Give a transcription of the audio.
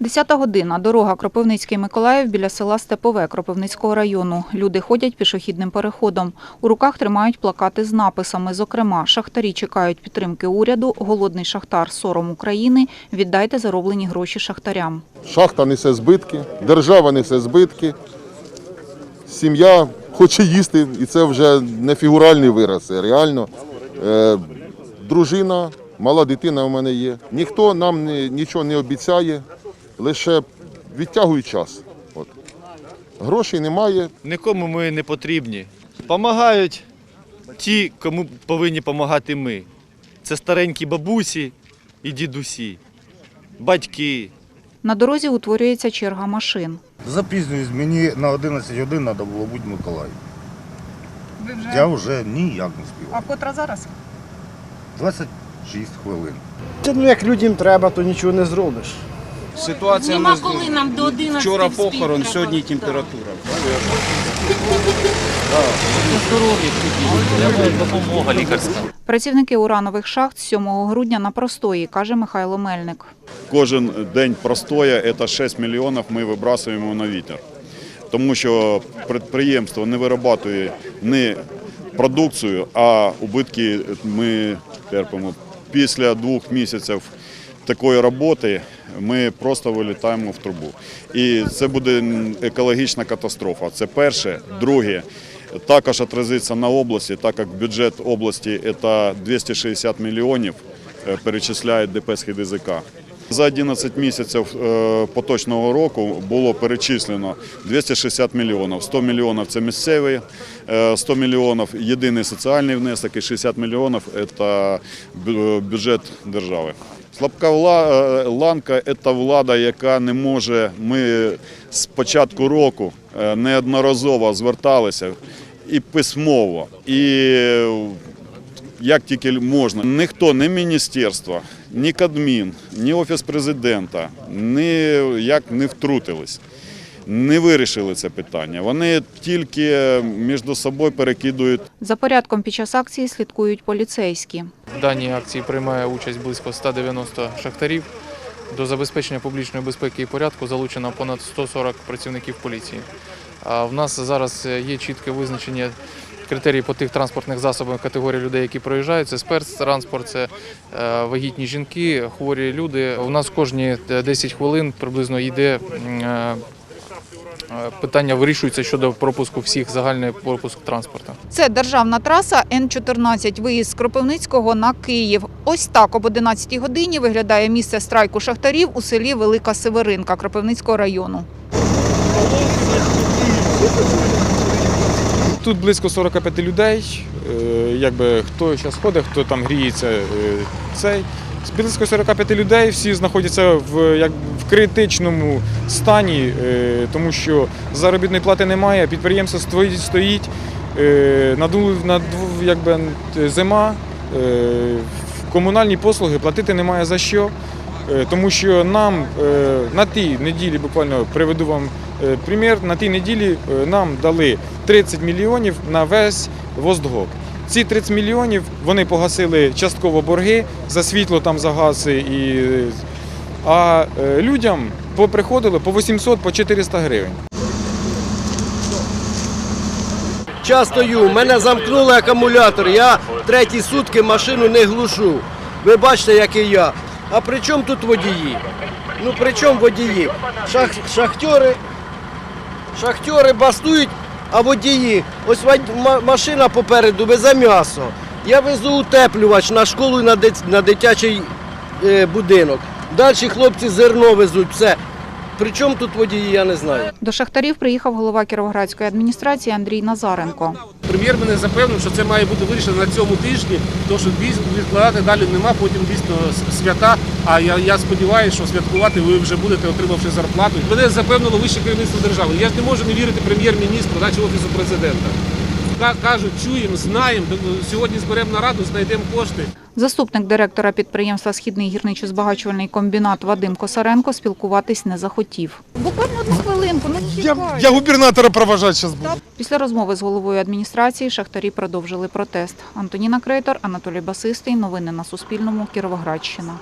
Десята година. Дорога Кропивницький-Миколаїв біля села Степове Кропивницького району. Люди ходять пішохідним переходом. У руках тримають плакати з написами. Зокрема, шахтарі чекають підтримки уряду, голодний шахтар сором України, віддайте зароблені гроші шахтарям. Шахта несе збитки, держава несе збитки, сім'я хоче їсти, і це вже не фігуральний вираз, реально. Е, дружина, мала дитина у мене є. Ніхто нам нічого не обіцяє, лише відтягують час. От. Грошей немає, Нікому ми не потрібні. Помагають ті, кому повинні допомагати ми. Це старенькі бабусі і дідусі, батьки. На дорозі утворюється черга машин. Запізнююсь, мені на 11 годин треба було бути в Миколаїв. Ви вже... Я вже ніяк не співав. А котра зараз? 26 хвилин. Це ну як людям треба, то нічого не зробиш. Ситуація Нема нас коли нам до 11 вчора похорон, сьогодні температура. Працівники уранових шахт 7 грудня на простої, каже Михайло Мельник. Кожен день простоя – це 6 мільйонів ми вибрасуємо на вітер. Тому що підприємство не виробляє не продукцію, а убитки ми терпимо. Після двох місяців такої роботи ми просто вилітаємо в трубу. І це буде екологічна катастрофа. Це перше. Друге, також відразиться на області, так як бюджет області це 260 мільйонів, е, перечисляє ДП «СхідГЗК». За 11 місяців е, поточного року було перечислено 260 мільйонів. 100 мільйонів – це місцеві, е, 100 мільйонів – єдиний соціальний внесок і 60 мільйонів – це бюджет держави. Слабка е, ланка – це влада, яка не може, ми з початку року е, неодноразово зверталися і письмово, і як тільки можна. Ніхто, ні міністерство, ні Кадмін, ні Офіс президента ніяк не втрутились. Не вирішили це питання. Вони тільки між собою перекидують За порядком під час акції слідкують поліцейські. В даній акції приймає участь близько 190 шахтарів. До забезпечення публічної безпеки і порядку залучено понад 140 працівників поліції. А в нас зараз є чітке визначення критерій по тих транспортних засобах категорії людей, які проїжджають. Це спецтранспорт, це е, вагітні жінки, хворі люди. У нас кожні 10 хвилин приблизно йде е, е, питання вирішується щодо пропуску всіх загальний пропуск транспорту. Це державна траса Н-14, виїзд з Кропивницького на Київ. Ось так об 11 годині виглядає місце страйку шахтарів у селі Велика Северинка Кропивницького району. Тут близько 45 людей. Е, Якби хто зараз ходить, хто там гріється, е, цей. Близько 45 людей, всі знаходяться в, як, в критичному стані, е, тому що заробітної плати немає, підприємство стоїть, стоїть е, наду- наду- якби, зима, комунальні послуги платити немає за що. Тому що нам на тій неділі, буквально приведу вам примір, на тій неділі нам дали 30 мільйонів на весь Воздгок. Ці 30 мільйонів вони погасили частково борги за світло, там за газ і. А е, людям поприходили по 800, по 400 гривень. Час стою, мене замкнули акумулятор, я треті сутки машину не глушу. Ви бачите, який я. А при чому тут водії? Ну при чому водії? Шах, шахтери, шахтери бастують, а водії. Ось машина попереду везе м'ясо. Я везу утеплювач на школу і на, дит- на дитячий е, будинок. Далі хлопці зерно везуть, все. При чому тут водії, я не знаю. До шахтарів приїхав голова Кіровоградської адміністрації Андрій Назаренко. Прем'єр мене запевнив, що це має бути вирішено на цьому тижні, тому що відкладати далі нема, потім дійсно свята. А я, я сподіваюся, що святкувати ви вже будете, отримавши зарплату. Мене запевнило вище керівництво держави. Я ж не можу не вірити прем'єр-міністру, наче офісу президента. Кажуть, чуємо, знаємо, сьогодні зберемо нараду, знайдемо кошти. Заступник директора підприємства Східний гірничо-збагачувальний комбінат Вадим Косаренко спілкуватись не захотів. Буквально одну хвилинку, ну чекай. губернатора провожати зараз буду. Після розмови з головою адміністрації шахтарі продовжили протест. Антоніна Крейтор, Анатолій Басистий. Новини на Суспільному. Кіровоградщина.